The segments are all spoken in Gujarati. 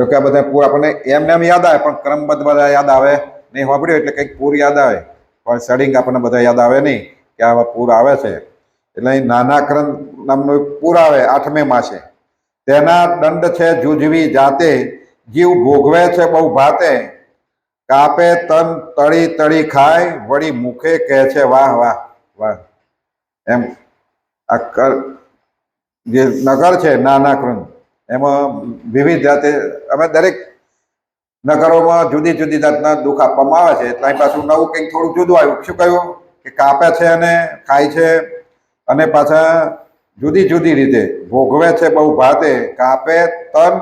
જો કે આ બધા પૂર આપણને એમને એમ યાદ આવે, પણ ક્રમબદ્ધ બધા યાદ આવે નહીં વાપર્યું એટલે કંઈક પૂર યાદ આવે. પણ સડિંગ આપણને બધા યાદ આવે નહીં કે આવા પૂર આવે છે. એટલે અહીં નાના ક્રમ નામનું પૂર આવે, આઠમે માસે. તેના દંડ છે જુજવી જાતે, જીવ ભોગવે છે બહુ ભાતે. કાપે તન તળી તળી ખાય, વળી મુખે કહે છે, વાહ વાહ વાહ. એમ આ જે નગર છે નાના ક્રમ એમાં વિવિધ જાતે અમે દરેક નગરોમાં જુદી જુદી જાતના દુઃખ આપવામાં આવે છે. એટલે પાછું નવું કંઈક થોડું જુદું આવ્યું. શું કહ્યું? કે કાપે છે અને ખાય છે અને પાછા જુદી જુદી રીતે ભોગવે છે બહુ ભાતે. કાપે તન,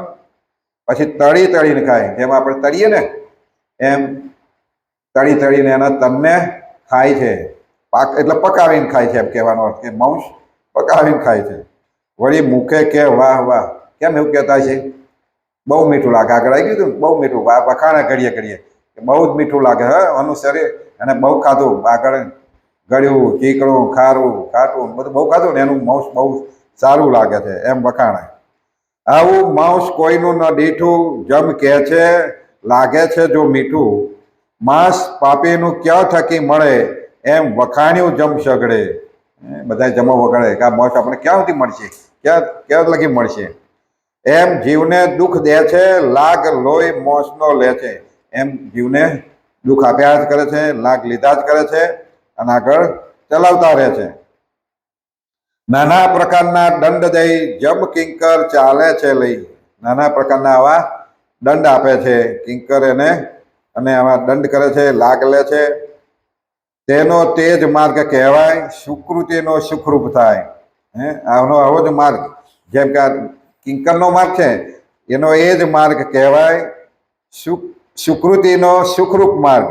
પછી તળી તળીને ખાય. જેમ આપણે તળીએ ને, એમ તળી તળીને એના તનને ખાય છે. પાક, એટલે પકાવીને ખાય છે એમ કહેવાનો અર્થ. કે માંસ પકાવીને ખાય છે. વળી મુખે કે વાહ વાહ. કેમ એવું કહેતા છે બહુ મીઠું લાગે. આગળ આવી ગયું બહુ મીઠું. વખાણે ઘડીએ ઘડીએ. બહુ જ મીઠું લાગે. હ, અનુસરે અને બહુ ખાધું. આગળ ગળ્યું ચીકણું ખારું, ખાટું, બધું બહુ ખાધું ને એનું માઉસ બહુ સારું લાગે છે એમ વખાણે. આવું માઉસ કોઈનું ન દીઠું, જમ કહે છે, લાગે છે જો મીઠું. માંસ પાપીનું ક્યાં થકી મળે એમ વખાણ્યું જમ સગડે. બધા જમો વગાડે કે આ મોસ આપણે ક્યાં સુધી મળશે? ક્યાં ક્યાં લગી મળશે? એમ જીવને દુઃખ દે છે, લાગ લોહી મોસનો લે છે. એમ જીવને દુઃખ આપ્યા જ કરે છે, લાગ લીધા જ કરે છે અને આગળ ચલાવતા રહે છે. નાના પ્રકારના દંડ દઈ જમ કિંકર ચાલે છે લઈ. નાના પ્રકારના આવા દંડ આપે છે. કિંકર એને અને આવા દંડ કરે છે, લાગ લે છે. તેનો તેજ માર્ગ કહેવાય, સુકૃતિનો સુખરૂપ થાય. હે, આનો આવો જ માર્ગ. જેમ કે કિંકરનો માર્ગ છે. એનો એ જ માર્ગ કહેવાય સુખ સુકૃતિનો સુખરૂપ માર્ગ.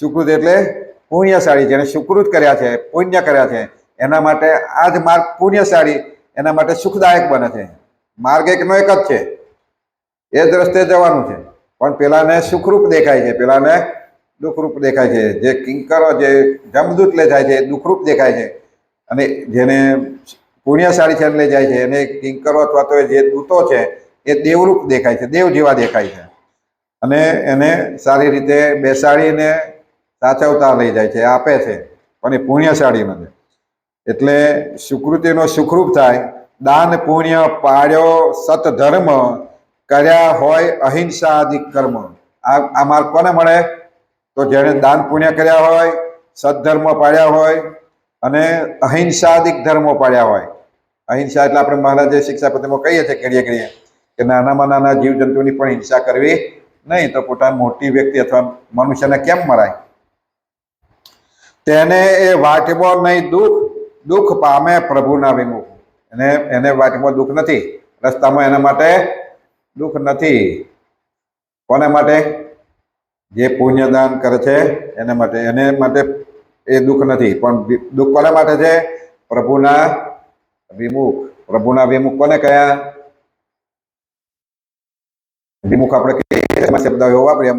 સુકૃત એટલે પુણ્યશાળી જેને સુકૃત કર્યા છે, પુણ્ય કર્યા છે, એના માટે આ જ માર્ગ પુણ્યશાળી, એના માટે સુખદાયક બને છે. માર્ગ એકનો એક જ છે. એ જ જવાનું છે. પણ પેલાને સુખરૂપ દેખાય છે, પેલાને દુઃખરૂપ દેખાય છે. જે કિંકરો, જે જમદૂત લે જાય છે દુઃખરૂપ દેખાય છે. અને જેને પુણ્યશાળી લઈ જાય છે. એને કિંકરો અથવા તો જે દૂતો છે, એ દેવરૂપ દેખાય છે, દેવ જેવા દેખાય છે. અને એને સારી રીતે બેસાડીને સાચવતા લઈ જાય છે આપે છે, પણ એ પુણ્યશાળી નથી. એટલે સુકૃતિનો સુખરૂપ થાય, દાન પુણ્ય પાડ્યો સતધર્મ કર્યા હોય અહિંસા આદિ કર્મ. આ આ માર્ગ કોને મળે? તો જેણે દાન પુણ્ય કર્યા હોય સદધર્મ પાડ્યા હોય અને અહિંસાદિક ધર્મો પાડ્યા હોય અહિંસા એટલે આપણે મહારાજે શિક્ષાપત્રીમાં કહીએ છીએ ઘડીએ ઘડીએ કે નાનામાં નાના જીવજંતુની પણ હિંસા કરવી નહીં તો પોતાની મોટી વ્યક્તિ અથવા મનુષ્યને કેમ મરાય? તેને એ વાટવો નહીં દુઃખ દુઃખ પામે પ્રભુના વિમુખ. એને એને વાટમાં દુઃખ નથી. રસ્તામાં એના માટે દુઃખ નથી. કોને માટે? જે પુણ્યદાન કરે છે એના માટે, એને માટે એ દુઃખ નથી. પણ દુઃખ કોના માટે છે? પ્રભુના વિમુખ. પ્રભુના વિમુખ કોને કયા વિમુખ આપણે શબ્દ વાપરીએ.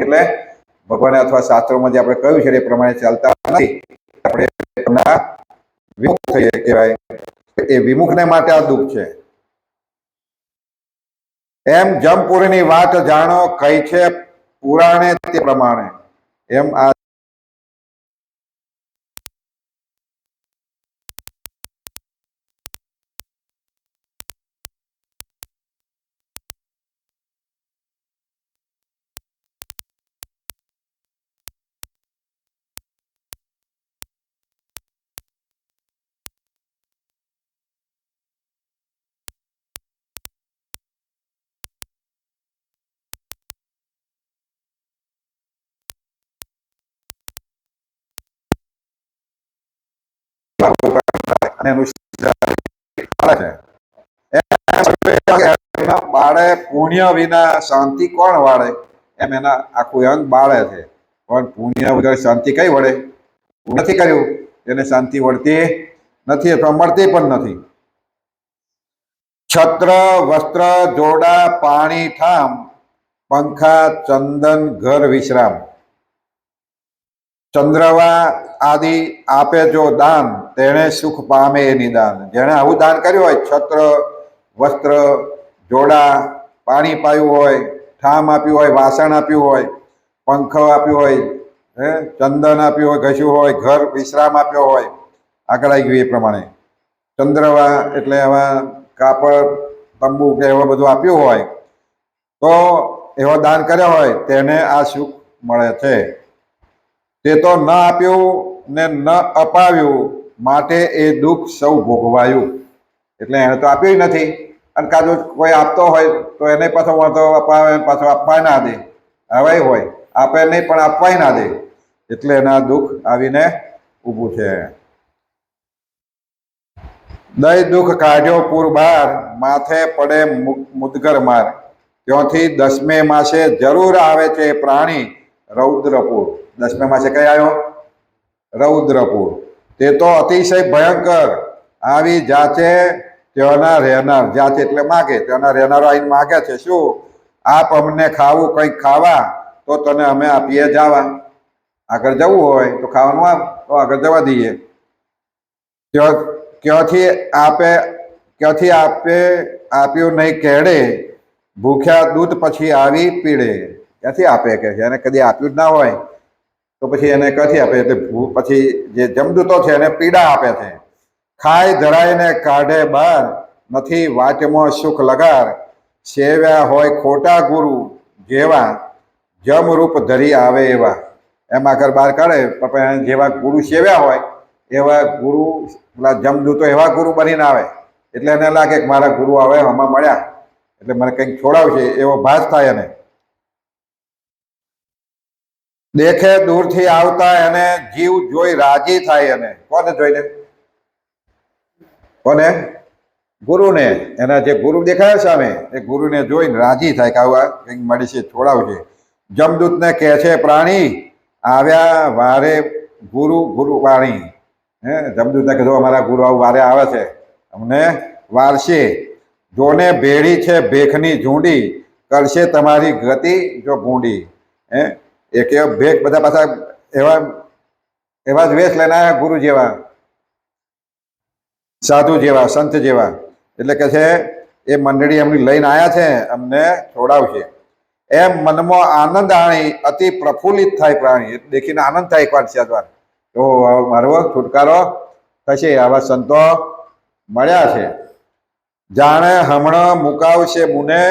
એટલે ભગવાને અથવા શાસ્ત્રોમાં જે આપણે કહ્યું છે એ પ્રમાણે ચાલતા નથી. આપણે વિમુખ થઈએ કહેવાય. એ વિમુખને માટે આ દુઃખ છે. એમ જમપુરીની વાત જાણો, કઈ છે પુરાણે તે પ્રમાણે. એમ આ અને બાળે પુણ્ય વિના શાંતિ કોણ વાળે? એમ એના આખું અંગ બાળે છે. પણ પુણ્ય વગર શાંતિ કઈ વળે? નથી કર્યું. એને શાંતિ વળતી નથી, અથવા મળતી પણ નથી. છત્ર, વસ્ત્ર, જોડા, પાણી, ઠામ, પંખા, ચંદન, ઘર વિશ્રામ. ચંદ્રવા આદિ આપે જો દાન, તેણે સુખ પામે એ નિદાન જેણે આવું દાન કર્યું હોય, છત્ર, વસ્ત્ર, જોડા, પાણી પાયું હોય, ઠામ આપ્યું હોય, વાસણ આપ્યું હોય, પંખ આપ્યું હોય, હે, ચંદન આપ્યું હોય, ઘસ્યું હોય, ઘર વિશ્રામ આપ્યો હોય, આગળ આવી ગયું એ પ્રમાણે. ચંદ્રવા એટલે એમાં કાપડ તંબુ કે એવું બધું આપ્યું હોય, તો એવો દાન કર્યો હોય, તેને આ સુખ મળે છે. તે તો ન આપ્યું ને ન અપાવ્યું, માટે એ દુઃખ સૌ ભોગવાયું. એટલે એને તો આપ્યું નથી. અને કાજુ કોઈ આપતો હોય, તો એને પાછો વાંધો અપાવે પાછો આપવા ના દે. હવે હોય, આપે નહીં, પણ આપવાય ના દે. એટલે એના દુઃખ આવીને ઊભું છે. દય દુઃખ કાઢ્યો પૂર બાર, માથે પડે મુદગર માર. ત્યાંથી દસમે માસે જરૂર આવે છે પ્રાણી. રૌદ્રપુર. દસમે છે કઈ આવ્યો? રૌદ્રપુર. તે તો અતિશય ભયંકર. આવી જાચે તેઓના રહેનાર જાચે એટલે માગે તેઓના રહેનારો આવીને માગે છે, શું? આપ અમને ખાવું, કંઈક ખાવા, તો તને અમે આપીએ જાવા. આગળ જવું હોય તો ખાવાનું આપ, તો આગળ જવા દઈએ. ક્યાં- ક્યાંથી આપે ક્યાંથી આપે, આપ્યું નહીં કેળે, ભૂખ્યા દૂધ પછી આવી પીડે ક્યાંથી આપે કે છે. એને કદી આપ્યું જ ના હોય, તો પછી એને ક્યાંથી આપે? એટલે પછી જે જમદૂતો છે એને પીડા આપે છે. ખાય ધરાઈને કાઢે બાર, નથી વાચમાં સુખ લગાર. સેવ્યા હોય ખોટા ગુરુ જેવા, જમરૂપ ધરી આવે એવા. એમ આગળ બહાર કાઢે, પણ જેવા ગુરુ સેવ્યા હોય, એવા ગુરુ, પેલા જમદૂતો એવા ગુરુ બનીને આવે. એટલે એને લાગે કે મારા ગુરુ આવે આમાં મળ્યા. એટલે મને કંઈક છોડાવશે એવો ભાસ થાય એને. દેખે દૂરથી આવતા એને જીવ જોઈ રાજી થાય એને. કોને જોઈને? કોને? ગુરુને. એના જે ગુરુ દેખાયા સામે, એ ગુરુને જોઈને રાજી થાય કે આવા કંઈક મળી છે છોડાવજે જમદૂતને કહે છે, પ્રાણી, આવ્યા વારે ગુરુ ગુરુ વાણી. હે? જમદૂતને કીધું અમારા ગુરુ આવું વારે આવે છે, અમને વારશે. જોને ભેળી છે ભેખની ઝૂંડી, કરશે તમારી ગતિ જો ભૂંડી હે? એક એવા ભેગ બધા પાછા એવા એવા જ વેશ લઈને આવ્યા ગુરુ જેવા, સાધુ જેવા, સંત જેવા. એટલે કે છે, એ મંડળી એમની લઈને આવ્યા છે, અમને છોડાવશે. એમ મનમાં આનંદ આણી, અતિ પ્રફુલ્લિત થાય પ્રાણી. દેખીને આનંદ થાય એકવાર છે વાર તો મારો છુટકારો થશે, આવા સંતો મળ્યા છે. જાણે હમણાં મુકાવશે મુને,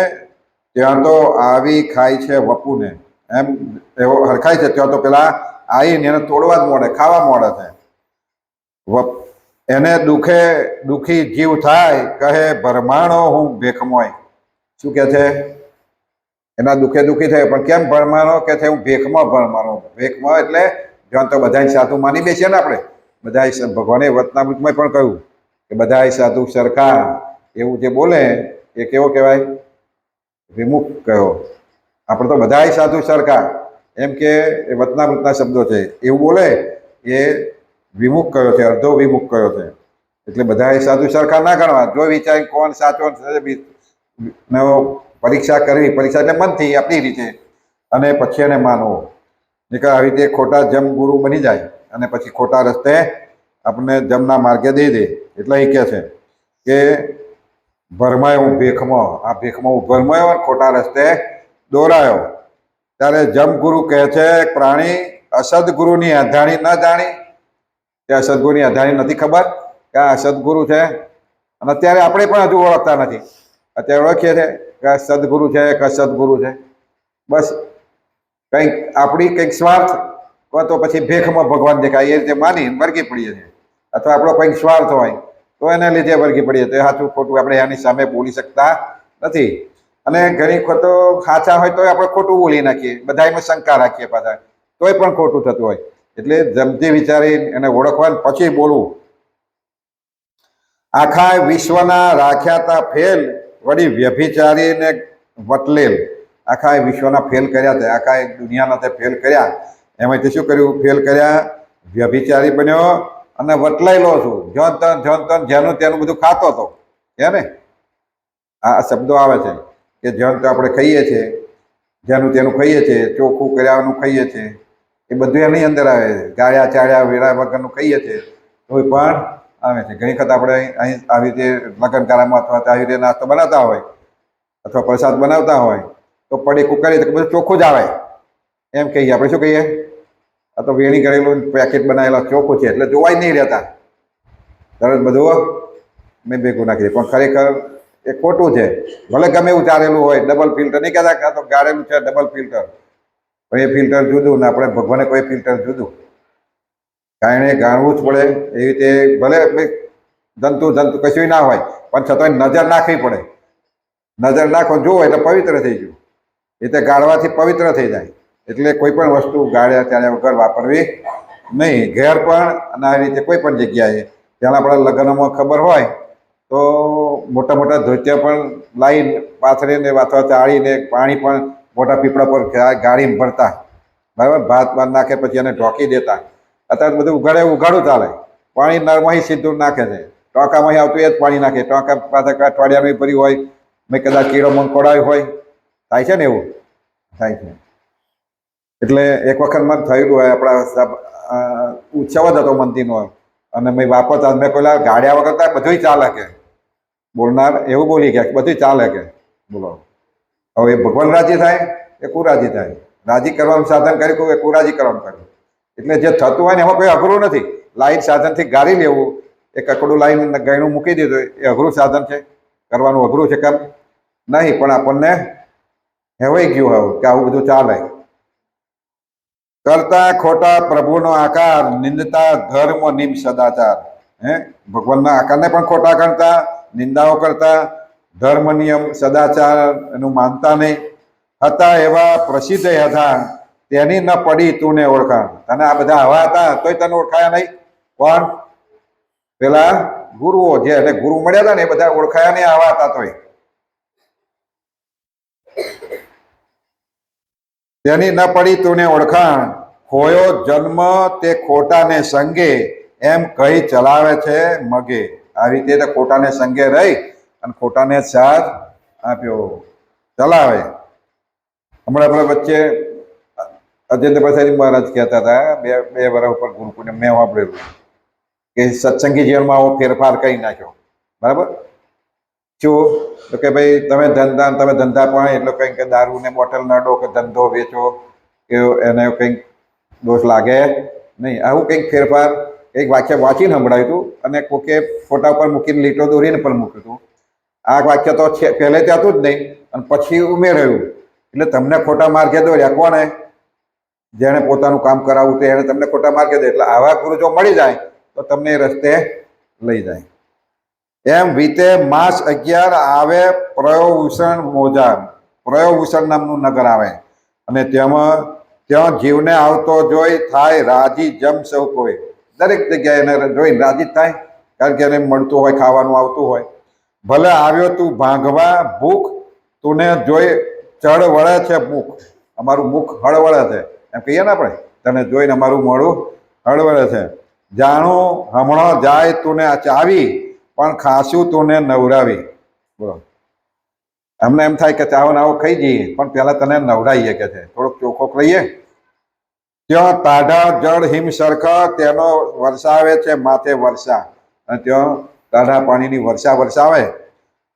ત્યાં તો આવી ખાય છે વપુને. એમ એવો હરખાય છે, ત્યાં તો પેલા આવીને એને તોડવા જ મોડે, ખાવા મોડે છે એને દુખે, દુખી જીવ થાય, કહે, ભરમાણો હું ભેખમોય. શું કે છે? એના દુઃખે દુઃખી થાય, પણ કેમ ભરમાણો? કે છે, હું ભેખમાં ભરમાનો ભેખમાં એટલે જ્યાં તો બધા સાધુ માની બેસીએ ને આપણે. બધા ભગવાને વતનામૃતમાં પણ કહ્યું કે બધા સાધુ સરખા. એવું જે બોલે, એ કેવો કહેવાય? વિમુખ કયો આપણે તો બધાય સાધુ સરખા એમ કે એ વતના વતનામૃતના શબ્દો છે. એવું બોલે એ વિમુખ કયો છે? અર્ધો વિમુખ કયો છે? એટલે બધાએ સાધુ સરખા ના ગણવા જો વિચારી કોણ સાચો પરીક્ષા કરવી, પરીક્ષા એટલે મનથી આપણી રીતે. અને પછી એને માનવો. કે આવી રીતે ખોટા જમ ગુરુ બની જાય અને પછી ખોટા રસ્તે આપણને જમના માર્ગે દઈ દે. એટલે એ કહે છે કે, ભરમાયો હું ભેખમાં. આ ભેખમાં હું ભરમાયો ખોટા રસ્તે દોરાયો. ત્યારે જમગુરુ કહે છે, પ્રાણી, અસદગુરુની અધાણી ન જાણી. તે અસદગુરુની અધાણી નથી ખબર? કે આ સદગુરુ છે? અને અત્યારે આપણે પણ હજુ ઓળખતા નથી. અત્યારે ઓળખીએ છીએ કે સદગુરુ છે કે સદગુરુ છે? બસ, કંઈક આપણી કંઈક સ્વાર્થ તો પછી ભેખમાં ભગવાન દેખાય, એ રીતે માની વર્ગી પડીએ છીએ. અથવા આપણો કંઈક સ્વાર્થ હોય, તો એને લીધે વર્ગી પડીએ તો સાચું ખોટું આપણે એની સામે બોલી શકતા નથી. અને ઘણી વખત સાચા હોય તો આપણે ખોટું બોલી નાખીએ બધા એમાં શંકા રાખીએ પાછા. તોય પણ ખોટું થતું હોય. એટલે જમતી વિચારી એને ઓળખવાનું, પછી બોલવું. આખા વિશ્વના રાખ્યા તા ફેલ, વળી વ્યભિચારીને વટલેલ. આખા વિશ્વના ફેલ કર્યા તે, આખા દુનિયાના તે ફેલ કર્યા. એમાંથી શું કર્યું? ફેલ કર્યા, વ્યભિચારી બન્યો અને વટલાયેલો છું. જન તન જન તન જેનું તેનું બધું ખાતો હતો. હે ને? આ શબ્દો આવે છે. કે તો આપણે ખાઈએ છીએ. જેનું તેનું ખાઈએ છીએ, ચોખ્ખું કર્યાનું ખાઈએ છીએ. એ બધું એની અંદર આવે છે. ગાળ્યા, ચાળ્યા, વેળા વગરનું ખાઈએ છીએ. તોય પણ આવે છે. ઘણી વખત આપણે અહીં આવી રીતે લગ્નકારામાં અથવા તો આવી રીતે નાસ્તો બનાવતા હોય, અથવા પ્રસાદ બનાવતા હોય, તો પડીકું કરીએ તો બધું ચોખ્ખું જ આવે. એમ કહીએ આપણે. શું કહીએ? આ તો વેણી કરેલું પેકેટ બનાવેલા ચોખ્ખું છે. એટલે જોવાય નહીં રહેતા. તરત બધું મેં ભેગું નાખી પણ ખરેખર એ ખોટું છે. ભલે ગમે એવું હોય ડબલ ફિલ્ટર નહીં કહેતા કાં તો ગાળેલું છે ડબલ ફિલ્ટર પણ એ ફિલ્ટર જુદું ને આપણે ભગવાને કોઈ ફિલ્ટર જુદું. કારણ ગાળવું જ પડે, એવી રીતે ભલે જંતુ જંતુ કશું ના હોય, પણ છતાંય નજર નાખવી પડે. નજર નાખો, જુઓ એટલે પવિત્ર થઈ ગયું. એટલે ગાળવાથી પવિત્ર થઈ જાય. એટલે કોઈ પણ વસ્તુ ગાળ્યા ત્યારે વગર વાપરવી નહીં. ઘેર પણ અને આ રીતે કોઈ પણ જગ્યાએ, જ્યાં આપણા લગ્નમાં ખબર હોય તો મોટા મોટા ધોતિયા પણ લાવીને પાથરીને અથવા ચાળીને પાણી પણ મોટા પીપળા પર ગાળીને ભરતા. બરાબર? ભાત ભાત નાખે પછી એને ઢોકી દેતા. અત્યારે બધું ઉઘાડે, ઉઘાડું ચાલે. પાણી નરમાંથી સીધું નાખે છે. ટોંકામાંથી આવતું એ જ પાણી નાખે. ટોંકા પાછા અઠવાડિયાનું ભર્યું હોય, મેં કદાચ કીડો મંકોડાયો હોય. થાય છે ને એવું? થાય છે. એટલે એક વખત મને થયેલું હોય, આપણા ઉત્સવ જ હતો મંદિરનો. અને મેં વાપરતા, મેં પેલા ગાડ્યા વગર બધું ચાલે કે. બોલનાર એવું બોલી ગયા કે બધું ચાલે કે. બોલો. હવે ભગવાન રાજી થાય, એ કુરાજી થાય. રાજી કરવાનું સાધન કર્યું એ કુરાજી કરવાનું કર્યું. એટલે જે થતું હોય ને એમાં કોઈ અઘરું નથી. લાઈન સાધનથી ગાળી લેવું એ કકડું લાઈન ગયણું મૂકી દીધું, એ અઘરું સાધન છે. કરવાનું અઘરું છે કેમ? નહીં, પણ આપણને હેવાઈ ગયું હવે કે આવું બધું ચાલે. કરતા ખોટા પ્રભુનો આકાર, નિંદતા, ધર્મ, નિમ સદાચાર. હે? ભગવાનના આકારને પણ ખોટા કરતા નિંદાઓ કરતા, ધર્મ, નિયમ, સદાચાર એનું માનતા નહીં. હતા એવા પ્રસિદ્ધ હતા તેની ન પડી તું ને ઓળખાણ. તને આ બધા આવા હતા, તોય તને ઓળખાયા નહીં. કોણ? પેલા ગુરુઓ જે એને ગુરુ મળ્યા હતા ને, એ બધા ઓળખાયા નહીં આવા હતા તોય. તેની ન પડી તુને ઓળખાણ. ખોયો જન્મ તે ખોટાને સંગે એમ કહી ચલાવે છે મગે. આ રીતે તો ખોટાને સંગે રહી અને ખોટાને સાથ આપ્યો. ચલાવે. હમણાં આપણે વચ્ચે અજેન્દ્ર પ્રસાદી મહારાજ કહેતા હતા, બે બે વર્ષ ઉપર ગુરુકુને મેં વાપરેલું. કે સત્સંગી જીવનમાં આવો ફેરફાર કરી નાખ્યો. બરાબર? શું તો કે ભાઈ, તમે ધંધા તમે ધંધા પણ એટલે કંઈક દારૂ ને બોટલ નડો કે ધંધો વેચો કે એને કંઈક દોષ લાગે નહીં. આવું કંઈક ફેરફાર કંઈક વાક્ય વાંચીને સંભળાયું હતું અને કોકે ફોટા પર મૂકીને લીટો દોરીને પણ મૂક્યું હતું. આ વાક્ય તો છે, પહેલે ત્યાં હતું જ નહીં અને પછી ઉમેરાયું. એટલે તમને ખોટા માર્ગે દોર્યા. કોણે? જેણે પોતાનું કામ કરાવવું તે એણે તમને ખોટા માર્ગે દે એટલે આવા ગુરુ જો મળી જાય, તો તમને એ રસ્તે લઈ જાય. એમ વીતે માસ અગિયાર આવે પ્રયોભૂષણ મોજા પ્રયોભૂષણ નામનું નગર આવે. અને તેમાં, ત્યાં જીવને આવતો જોઈ થાય રાજી જમ સૌ કોઈ. દરેક જગ્યાએ એને જોઈને રાજી થાય, કારણ કે એને મળતું હોય, ખાવાનું આવતું હોય. ભલે આવ્યો તું ભાંગવા ભૂખ, તુને જોઈ ચડ વળે છે ભૂખ. અમારું મુખ હળવળે છે. એમ કહીએ ને આપણે, તને જોઈને અમારું મોડું હળવળે છે. જાણું, હમણાં જાય તુને ચાવી, પણ ખાસું તુને નવરાવી. બોલો. અમને એમ થાય કે ચાવન આવો ખાઈ જઈએ, પણ પહેલાં તને નવડાવીએ કે છે. થોડોક ચોખ્ખો લઈએ ત્યાં તાઢા જળ હિમ સરખા તેનો વરસાવે છે, માથે વર્ષા. અને ત્યાં તાઢા પાણીની વર્ષા વરસાવે.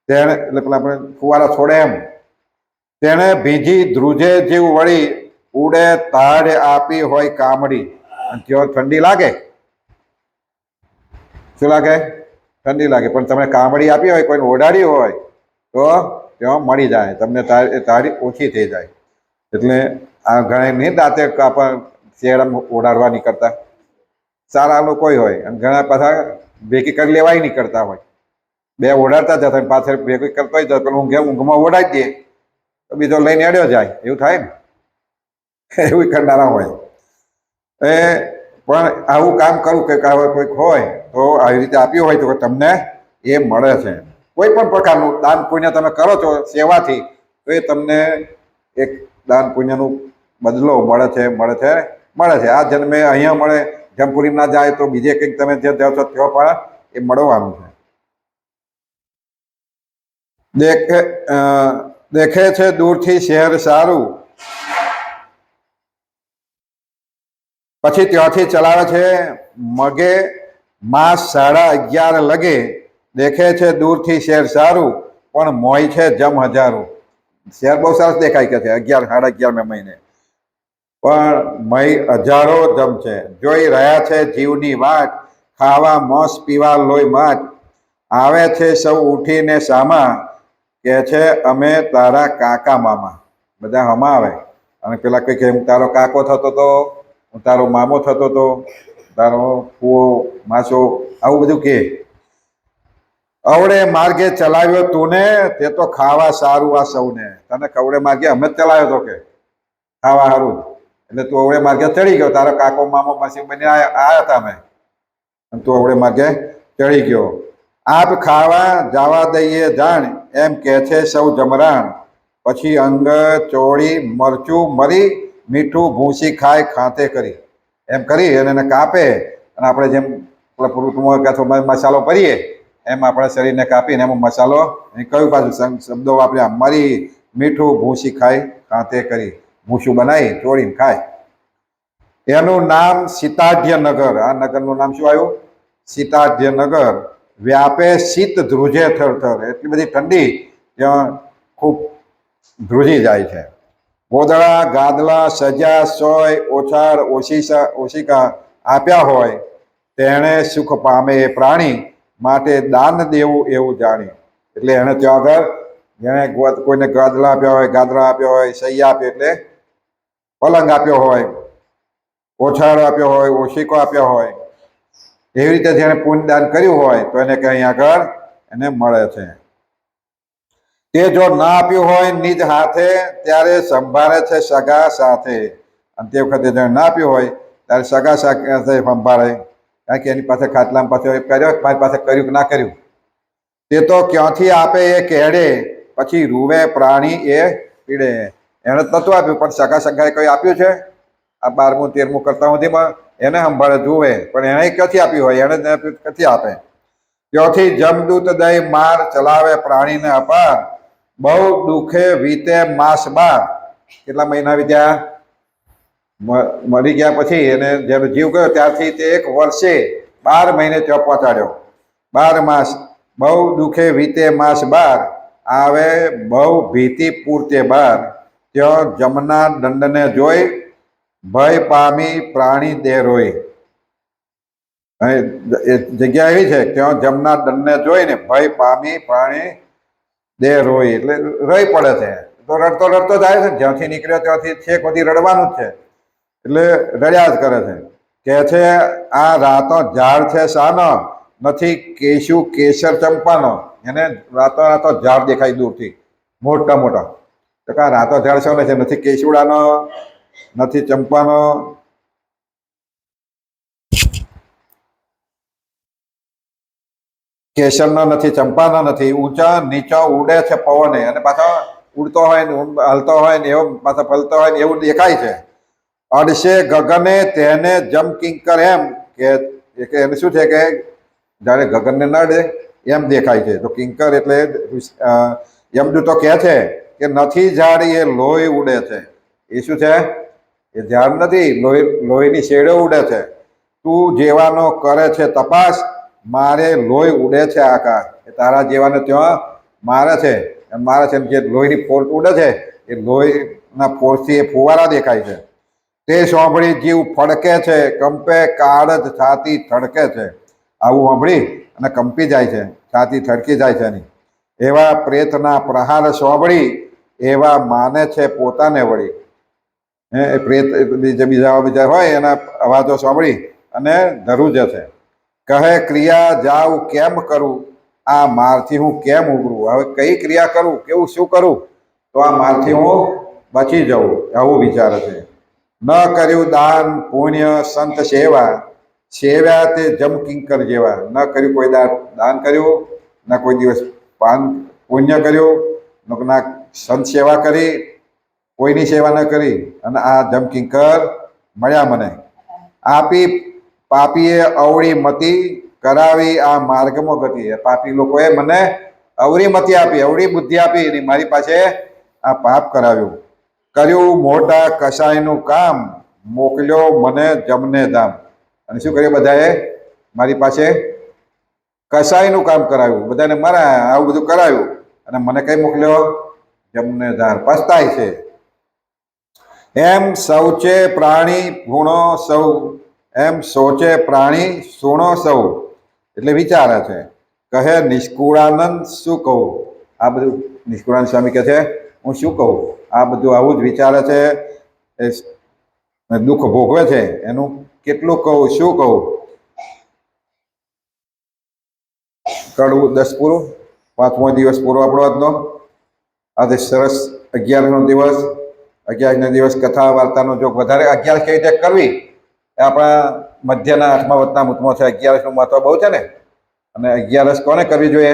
તેને એટલે પેલા આપણે ફુવારા છોડે એમ. તેણે ભીજી ધ્રુજે જીવ વળી, ઉડે તાઢ આપી હોય કામડી. અને ત્યાં ઠંડી લાગે. શું લાગે? ઠંડી લાગે. પણ તમે કામડી આપી હોય, કોઈને ઓઢાડી હોય, તો ત્યાં મળી જાય. તમને તારી ઓછી થઈ જાય. એટલે આ ઘણા નહીં કાપા શેરમ ઓઢાડવા નીકળતા. સારા લોકો હોય અને ઘણા પાછા ભેગી કરી લેવાય નહીં કરતા હોય. બે ઓઢાડતા જતા પાછળ ભેગી કરતો હોય તો પેલું ઊંઘે ઊંઘમાં ઓઢાડી દે. તો બીજો લઈને અડ્યો જાય. એવું થાય ને? એવું કરનારા હોય. એ પણ આવું કામ કરું કે કોઈક હોય તો આવી રીતે આપ્યું હોય તો તમને એ મળે છે. કોઈ પણ પ્રકારનું દાન પુણ્ય તમે કરો છો સેવાથી, તો એ તમને એક દાન પુણ્યનું બદલો મળે છે મળે છે મળે છે. આ જન્મે અહીંયા મળે જમપુરી ના જાય તો બીજે કંઈક તમે જે જાઓ છો ત્યાં પણ એ મળવાનું છે. દેખે દેખે છે દૂરથી શહેર સારું. પછી ત્યાંથી ચલાવે છે, મગે માસ સાડા અગિયાર લગે. દેખે છે દૂરથી શેર સારું, પણ મોય છે જમ હજારું. શહેર બહુ સરસ દેખાય કે છે, અગિયાર, સાડા અગિયાર મહિને. પણ મય હજારો જમ છે. જોઈ રહ્યા છે જીવની વાત. ખાવા, મોસ, પીવા, લોહી માત આવે છે સૌ ઉઠીને સામા. કે છે, અમે તારા કાકા મામા. બધા હમા આવે. અને પેલા કંઈક હું તારો કાકો થતો તો, હું તારો મામો થતો તો, તારો ફુઓ માસો આવું બધું કે. અવળે માર્ગે ચલાવ્યો તું ને તે તો ખાવા સારું આ સૌને. તને કવડે માર્ગે અમે જ ચલાવ્યો તો કે. ખાવા સારું એટલે તું અવળે માર્ગે ચડી ગયો. તારો કાકો, મામો માસી બંને આવ્યા હતા અમે. તું અવળે માર્ગે ચડી ગયો. આપ ખાવા જવા દઈએ જાણ, એમ કે છે સૌ જમરાણ. પછી અંગ, ચોળી, મરચું, મરી, મીઠું, ભૂસી ખાય, ખાતે કરી. એમ કરી અને એને કાપે. અને આપણે જેમ કે અથવા મસાલો ભરીએ. એમ આપણા શરીરને કાપીને એમાં મસાલો એ કયું પાછું શબ્દો વાપર્યા? મરી, મીઠું, ભૂસી ખાય, ખાતે કરી. ભૂસું બનાવી ચોળીને ખાય. એનું નામ સીતાઢ્યનગર. આ નગરનું નામ શું આવ્યું? સીતાઢ્યનગર. વ્યાપે શીત ધ્રુજે થરથર એટલી બધી ઠંડી ત્યાં ખૂબ ધ્રુજી જાય છે. ગોદળા ગાદલા, સજા, સોય, ઓછાર, ઓશિસા, ઓશિકા આપ્યા હોય, તેણે સુખ પામે એ પ્રાણી માટે દાન દેવું એવું જાણી એટલે એણે ત્યાં આગળ, જેણે કોઈને ગાદલા આપ્યા હોય, ગાદલા આપ્યા હોય, સૈયા આપી, એટલે પલંગ આપ્યો હોય, ઓછાળો આપ્યો હોય, ઓશિકો આપ્યો હોય, એવી રીતે જેણે પુણ્યદાન કર્યું હોય, તો એને કંઈ આગળ એને મળે છે. તે જો ના આપ્યું હોય નિજ હાથે, ત્યારે સંભાળે છે સગા સાથે. અને તે વખતે જેણે ના આપ્યું હોય, ત્યારે સગા સાથે સંભાળે. કારણ કે એની પાસે ખાટલામાં પાસે કર્યો, મારી પાસે કર્યું કે ના કર્યું? તે તો ક્યાંથી આપે એ કેડે પછી રૂવે પ્રાણી એ પીડે. જ નતું આપ્યું, પણ સગા સગાએ કંઈ આપ્યું છે? આ બારમું, તેરમું કરતા સુધીમાં એને સંભાળે જુએ, પણ એને ક્યાંથી આપ્યું હોય? એને આપ્યું ક્યાંથી આપે? ત્યોથી જમદૂત દય માર ચલાવે પ્રાણીને અપાર, બહુ દુઃખે વીતે માસ બાર. કેટલા મહિના વીત્યા? મરી ગયા પછી એને જેનો જીવ ગયો, ત્યારથી તે એક વર્ષે બાર મહિને ત્યાં પહોંચાડ્યો. બાર માસ, બહુ દુઃખે વીતે માસ બાર, આવે બહુ ભીતિ પૂરતે બાર. ત્યાં જમના દંડને જોઈ ભય પામી પ્રાણી દેરોય જગ્યા એવી છે, ત્યાં જમના દંડને જોઈને ભય પામી પ્રાણી દે એટલે રહી પડે છે. તો રડતો રડતો જાય છે, જ્યાંથી નીકળ્યો ત્યાંથી છેક બધી રડવાનું જ છે. એટલે રડ્યા જ કરે છે. કે છે, આ રાતો ઝાડ છે સાનો નથી કેશુ કેસર ચંપાનો. એને રાતો રાતો ઝાડ દેખાય દૂરથી. મોટા મોટા. તો કા રાતો ઝાડ છે નથી કેસુડાનો, નથી ચંપાનો. કેસરનો નથી, ચંપાનો નથી. ઊંચા, નીચા ઉડે છે પવને અને પાછો ઉડતો હોય ને હલતો હોય ને એવો, પાછો ફલતો હોય ને એવું દેખાય છે. અડશે ગગને તેને જમ કિંકર એમ કે એને શું છે કે, જ્યારે ગગનને નડે એમ દેખાય છે. તો કિંકર એટલે યમદૂતો કહે છે કે નથી ઝાડ એ લોહી ઉડે છે. એ શું છે? એ ઝાડ નથી, લોહી, લોહીની શેડો ઉડે છે. તું જેવાનો કરે છે તપાસ, મારે લોહી ઉડે છે આકાર. એ તારા જેવાને ત્યાં મારે છે. મારે છે જે લોહીની ફોર્સ ઉડે છે, એ લોહીના ફોર્સથી એ ફુવારા દેખાય છે. તે સાંભળી જીવ ફડકે છે, કંપે કાળ જ છાતી થડકે છે. આવું સાંભળી અને કંપી જાય છે, છાતી થડકી જાય છે એની. એવા પ્રેતના પ્રહાર સાંભળી એવા માને છે પોતાને વળી. એ પ્રેત બીજા બીજા બીજા હોય એના અવાજો સાંભળી અને ધરું જશે કહે, ક્રિયા જાઉં કેમ કરું? આ મારથી હું કેમ ઉગરું હવે કઈ ક્રિયા કરું? કેવું, શું કરું? તો આ મારથી હું બચી જવું આવું વિચાર છે. ન કર્યું દાન, પુણ્ય, સંત સેવા. સેવ્યા તે જમ કિંકર જેવા. ન કર્યું કોઈ દાન દાન કર્યું? ન કોઈ દિવસ પાન પુણ્ય કર્યું? ના સંત સેવા કરી, કોઈની સેવા ન કરી, અને આ જમ કિંકર મળ્યા મને. આપી, પાપીએ અવળી મતી કરાવી આ માર્ગમાં ગતિ. પાપી લોકોએ મને અવળી મતી આપી, અવળી બુદ્ધિ આપી અને મારી પાસે આ પાપ કરાવ્યું. કર્યું મોટા કસાયનું કામ, મોકલ્યો મને જમને ધામ. અને શું કર્યું બધાએ? મારી પાસે કસાયનું કામ કરાવ્યું. બધાને મારા, આવું બધું કરાવ્યું. અને મને કઈ મોકલ્યો? જમનેદાર પસ્તાય છે. એમ સૌચે પ્રાણી ગુણો સૌ, એમ સોચે પ્રાણી સુણો સૌ, એટલે વિચારે છે. કહે નિષ્કુળાનંદ શું કહું? આ બધું નિષ્કુળાનંદ સ્વામી કહે છે, હું શું કહું? આ બધું આવું જ વિચારે છે, એ દુઃખ ભોગવે છે, એનું કેટલું કહું, શું કહું? કડવું દસ પૂરું, પાંચમો દિવસ પૂરો આપણો આજનો. આજે સરસ અગિયારનો દિવસ અગિયારનો દિવસ કથા વાર્તાનો જો વધારે અગિયાર કઈ રીતે કરવી, એ આપણા મધ્યના આઠમા વતના મૂતમાં છે. અગિયારસનું મહત્વ બહુ છે ને? અને અગિયારસ કોને કરવી જોઈએ?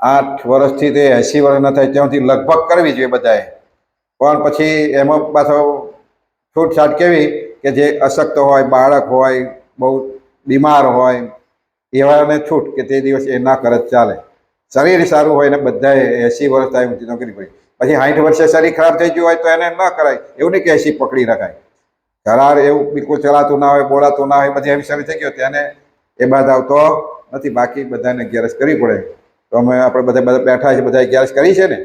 આઠ વર્ષથી તે એંસી વર્ષના થાય ત્યાંથી લગભગ કરવી જોઈએ બધાએ. પણ પછી એમાં પાછો છૂટછાટ કેવી કે જે અશક્ત હોય, બાળક હોય, બહુ બીમાર હોય, એવાને છૂટ કે તે દિવસ એ ના કરે, ચાલે. શરીર સારું હોય ને બધાએ એસી વર્ષ થાય ઊંચી નોકરી પડી પછી સાઠ વર્ષે શરીર ખરાબ થઈ ગયું હોય તો એને ન કરાય. એવું નહીં કે એસી પકડી રખાય. કરાર એવું બિલકુલ ચલાતું ના હોય, બોલાતું ના હોય, બધી એવી શરીર થઈ ગયો તેને એ બાદ આવતો નથી. બાકી બધાને અગિયારસ કરવી પડે. તો અમે આપણે બધા બધા બેઠા છે, બધા અગિયારસ કરી છે ને?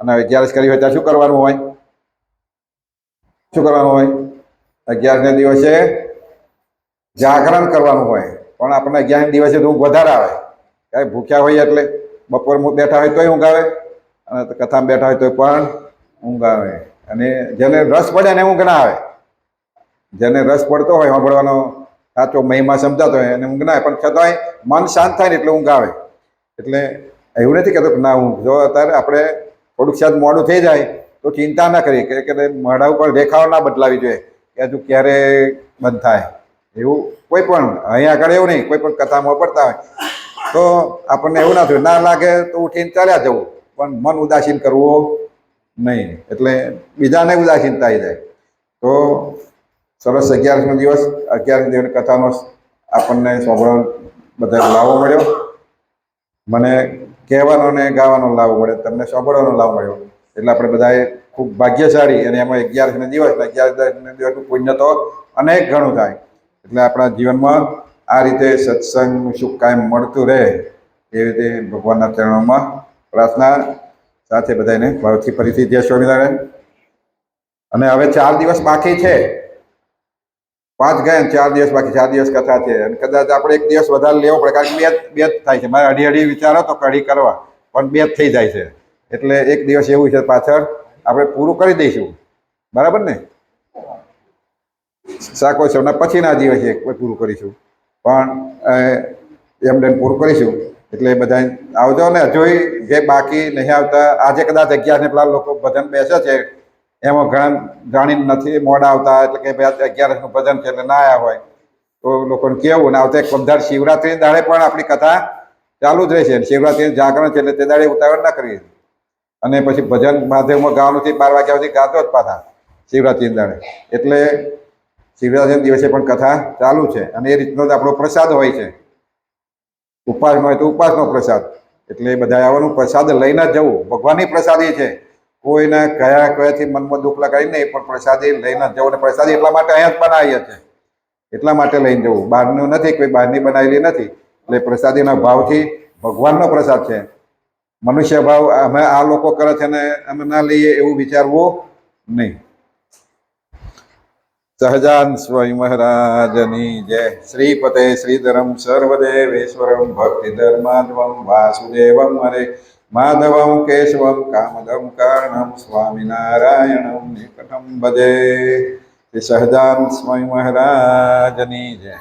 અને અગિયારસ કરી હોય ત્યાં શું કરવાનું હોય? શું કરવાનું હોય? અગિયારને દિવસે જાગરણ કરવાનું હોય. પણ આપણને અગિયાર દિવસે ઊંઘ વધારે આવે. કાંઈ ભૂખ્યા હોય એટલે. બપોર બેઠા હોય તોય ઊંઘ આવે અને કથામાં બેઠા હોય તોય પણ ઊંઘ આવે અને જેને રસ પડે ને ઊંઘ ના આવે. જેને રસ પડતો હોય, સાંભળવાનો સાચો મહિમા સમજાતો હોય, એને ઊંઘ ના આવે પણ છતાંય મન શાંત થાય ને એટલે ઊંઘ આવે એટલે એવું નથી કહેતો ના ઊંઘ. જો અત્યારે આપણે થોડુંક શાયદ મોડું થઈ જાય, તો ચિંતા ના કરીએ. કે કે મોઢા ઉપર રેખાઓ ના બદલાવી જોઈએ, કે હજુ ક્યારે બંધ થાય. એવું કોઈ પણ, અહીંયા આગળ એવું નહીં. કોઈ પણ કથામાં પડતા હોય. તો આપણને એવું ના થયું. ના લાગે તો ઉઠીને ચાલ્યા જવું. પણ મન ઉદાસીન કરવું નહીં. એટલે બીજાને ઉદાસીન થાય જાય તો સરસ અગિયારસનો દિવસ અગિયારસ દિવસની કથાનો આપણને સાંભળવાનો બધા લાવો મળ્યો. મને કહેવાનો ને ગાવાનો લાવો મળ્યો. તમને સાંભળવાનો લાવો મળ્યો. એટલે આપણે બધાએ ખૂબ ભાગ્યશાળી અને એમાં અગિયારસનો દિવસ અગિયાર દિવસનું પુણ્ય તો અનેક ઘણું થાય. એટલે આપણા જીવનમાં આ રીતે સત્સંગનું સુખ કાયમ મળતું રહે એ રીતે ભગવાનના ચરણોમાં પ્રાર્થના સાથે બધાને ભાવથી ફરીથી જય સ્વામિનારાયણ. અને હવે ચાર દિવસ બાકી છે. પાંચ ગયા ચાર દિવસ બાકી, ચાર દિવસ કથા છે. અને કદાચ આપણે એક દિવસ વધારે લેવો પડે, કારણ કે બે બે જ થાય છે. મારે અઢી અઢી વિચારો તો કઢી કરવા, પણ બે જ થઈ જાય છે. એટલે એક દિવસ એવું છે પાછળ, આપણે પૂરું કરી દઈશું. બરાબર ને? સાકો સૌના પછીના દિવસે પૂરું કરીશું. પણ એમ એમને પૂરું કરીશું. એટલે બધા આવજો ને હજુ જે બાકી નહીં આવતા. આજે કદાચ અગિયાર ને પેલા લોકો ભજન બેસે છે. એમાં ઘણા જાણીને નથી મોડા આવતા એટલે કે ભાઈ અગિયારસનું ભજન છે એટલે ના આવ્યા હોય. તો લોકોને કેવું? ને આવતા એક પંદર શિવરાત્રી દાડે પણ આપણી કથા ચાલુ જ રહેશે. શિવરાત્રી જાગરણ છે એટલે તે દાડે ઉતાવળ ના કરીએ. અને પછી ભજન માધ્યમમાં ગાવાનું બાર વાગ્યા સુધી ગાતો જ પાછા શિવરાત્રી દાડે. એટલે શિવરાત્રી દિવસે પણ કથા ચાલુ છે અને એ રીતનો જ આપણો પ્રસાદ હોય છે. ઉપવાસમાં હોય તો ઉપવાસનો પ્રસાદ. એટલે બધા આવવાનું પ્રસાદ લઈને જ જવું. ભગવાનની પ્રસાદી છે. કોઈને કયા કયાથી મનમાં દુઃખ લગાડી નહીં, પણ પ્રસાદી લઈને જવું અને પ્રસાદી એટલા માટે અહીંયા જ બનાવીએ છે એટલા માટે લઈને જવું. બહારનું નથી, કોઈ બહારની બનાવેલી નથી. એટલે પ્રસાદીના ભાવથી ભગવાનનો પ્રસાદ છે. મનુષ્ય ભાવ અમે આ લોકો કરે છે ને અમે ના લઈએ એવું વિચારવું નહીં. સહજાન સ્વામી મહારાજની જય શ્રીપતે શ્રીધરમ સર્વદેવેશ્વરમ ભક્તિ ધર્માધવમ વાસુદેવમ હરે માધવમ કેશવમ કામદમ કર્ણમ સ્વામિનારાયણમ નિકટમ ભજે શ્રી સહજાન સ્વામી મહારાજની જય